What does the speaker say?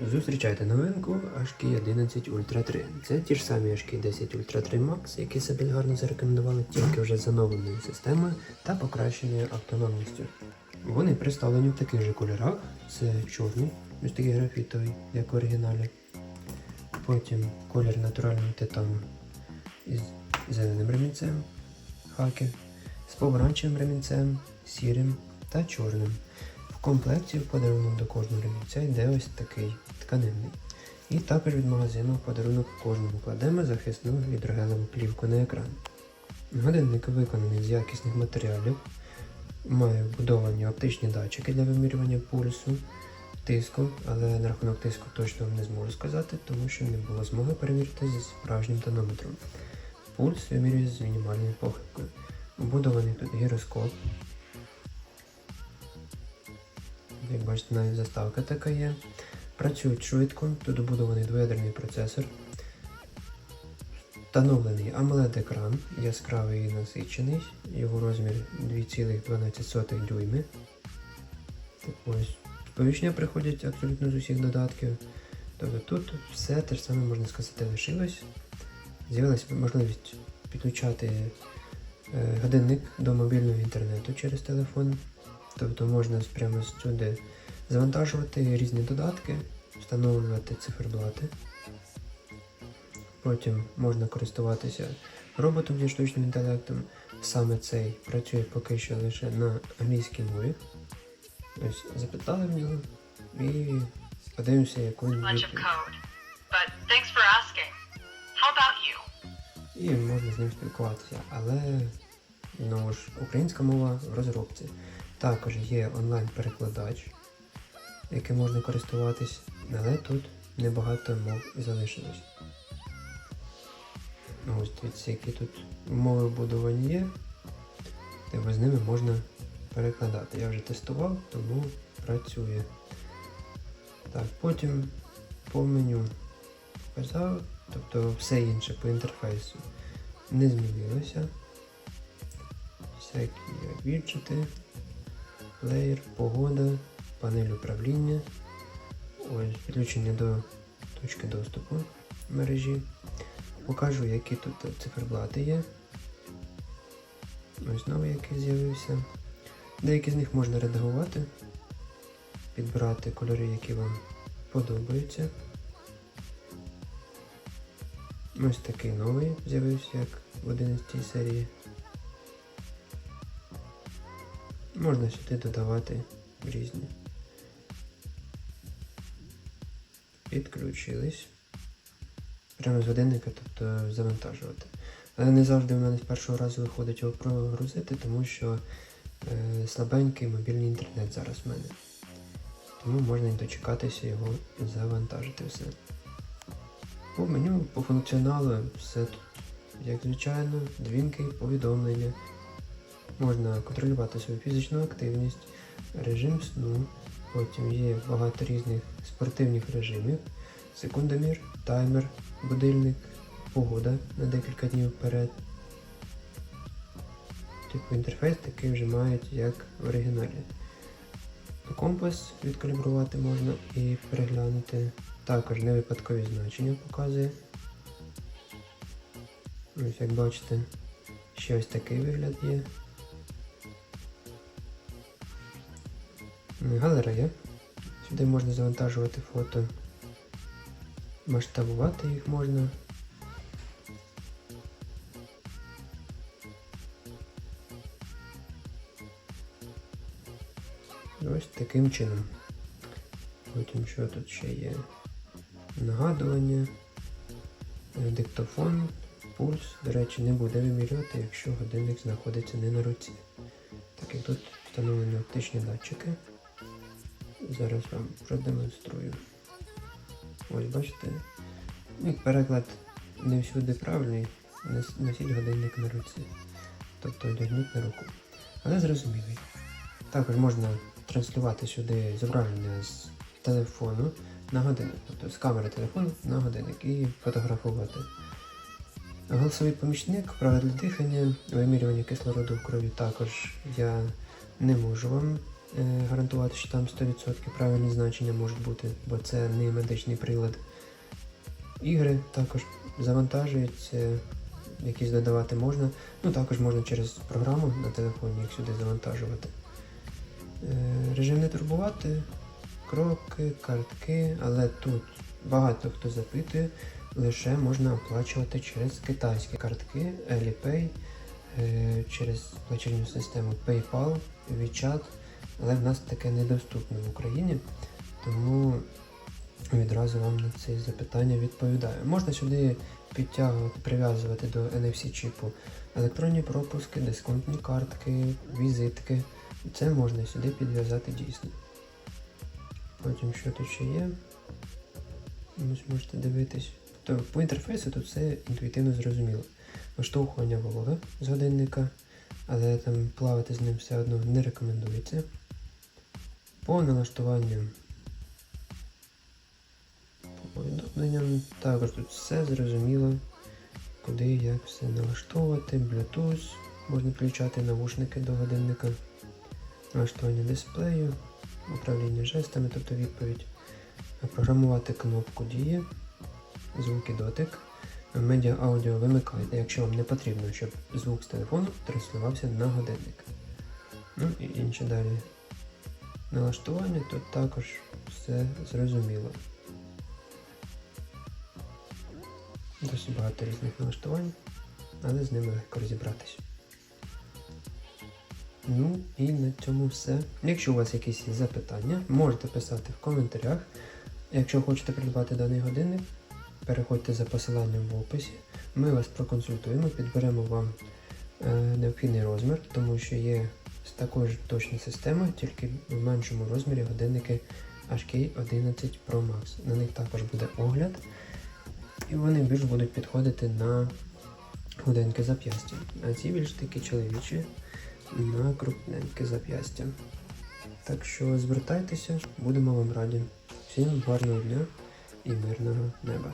Зустрічайте новинку HK 11 Ultra 3. Це ті ж самі HK 10 Ultra 3 Max, які себе гарно зарекомендували, тільки вже з оновленою системою та покращеною автономністю. Вони представлені в таких же кольорах: це чорний, ось такий графітовий, як в оригіналі. Потім колір натурального титану із зеленим ремінцем, хаки, з помаранчевим ремінцем, сірим та чорним. Комплекті в подарунок до кожного ремінця йде ось такий тканинний. І також від магазину в подарунок кожному кладемо захисну гідрогелеву плівку на екран. Годинник виконаний з якісних матеріалів, має вбудовані оптичні датчики для вимірювання пульсу, тиску, але на рахунок тиску точно вам не зможу сказати, тому що не було змоги перевірити зі справжнім тонометром. Пульс вимірює з мінімальною похибкою. Вбудований тут гіроскоп. Як бачите, навіть заставка така є. Працюють швидко, тут вбудований двоядерний процесор. Встановлений AMOLED екран, яскравий і насичений, його розмір 2,12 дюйми. Ось сповіщення приходять абсолютно з усіх додатків. Тобто тут все те ж саме можна сказати лишилось. З'явилася можливість підключати е, годинник до мобільного інтернету через телефон. Тобто можна прямо сюди завантажувати різні додатки, встановлювати циферблати. Потім можна користуватися роботом зі штучним інтелектом. Саме цей працює поки що лише на англійській мові. Ось запитали в нього і подивимося, яку він? І можна з ним спілкуватися. Але знову ж українська мова в розробці. Також є онлайн-перекладач, яким можна користуватись, але тут небагато мов залишилось. Ось дивіться, які тут мови вбудовані є, тобто з ними можна перекладати. Я вже тестував, тому працює. Так, потім по меню показав, тобто все інше по інтерфейсу не змінилося. Всякі є віджити, плеєр, погода, панель управління, ось підключення до точки доступу мережі. Покажу, які тут циферблати є. Ось новий, який з'явився. Деякі з них можна редагувати, підбирати кольори, які вам подобаються. Ось такий новий з'явився, як в 11 серії. Можна сюди додавати різні. Підключились. Прямо з годинника, тобто завантажувати. Але не завжди в мене з першого разу виходить його прогрузити, тому що е, слабенький мобільний інтернет зараз в мене. Тому можна і дочекатися його завантажити все. По меню, по функціоналу все тут, як звичайно, дзвінки, повідомлення. Можна контролювати свою фізичну активність, режим сну. Потім є багато різних спортивних режимів, секундомір, таймер, будильник, погода на декілька днів вперед. Типу інтерфейс такий вже мають, як в оригіналі. Компас відкалібрувати можна і переглянути. Також невипадкові значення показує. Ось як бачите, ще ось такий вигляд є. Галерея. Сюди можна завантажувати фото. Масштабувати їх можна. Ось таким чином. Потім що тут ще є? Нагадування, е, диктофон, пульс, до речі, не буде вимірювати, якщо годинник знаходиться не на руці. Так як тут встановлені оптичні датчики. Зараз вам продемонструю. Ось бачите. Ну, переклад не всюди правильний, носіть годинник на руці. Тобто одягніть на руку. Але зрозумілий. Також можна транслювати сюди зображення з телефону на годинник, тобто з камери телефону на годинник і фотографувати. Голосовий помічник, правила дихання, вимірювання кислороду в крові також я не можу вам гарантувати, що там 100% правильні значення можуть бути, бо це не медичний прилад. Ігри також завантажуються, якісь додавати можна. Ну, також можна через програму на телефоні їх сюди завантажувати. Е, Режим не турбувати, кроки, картки, але тут багато хто запитує, лише можна оплачувати через китайські картки, Alipay, е, через платіжну систему PayPal, WeChat, але в нас таке недоступно в Україні, тому відразу вам на це запитання відповідаю. Можна сюди підтягувати, прив'язувати до NFC чіпу електронні пропуски, дисконтні картки, візитки. Це можна сюди підв'язати дійсно. Потім що тут ще є. Ось можете дивитись. Тобто по інтерфейсу тут все інтуїтивно зрозуміло. Виштовхування вологи з годинника, але там плавати з ним все одно не рекомендується. По налаштуванню по повідомленням також тут все зрозуміло, куди і як все налаштовувати, Bluetooth, можна включати навушники до годинника, налаштування дисплею, управління жестами, тобто відповідь, програмувати кнопку дії, звуки дотик. Медіа аудіо вимикайте, якщо вам не потрібно, щоб звук з телефону транслювався на годинник. Ну і інші далі налаштування, тут також все зрозуміло. Досить багато різних налаштувань, але з ними легко розібратись. Ну і на цьому все. Якщо у вас якісь запитання, можете писати в коментарях. Якщо хочете придбати даний годинник, переходьте за посиланням в описі. Ми вас проконсультуємо, підберемо вам е, необхідний розмір, тому що є також точна система, тільки в меншому розмірі годинники HK11 Pro Max. На них також буде огляд, і вони більш будуть підходити на годинки зап'ястя. А ці більш такі чоловічі на крупненьке зап'ястя. Так що звертайтеся, будемо вам раді. Всім гарного дня і мирного неба.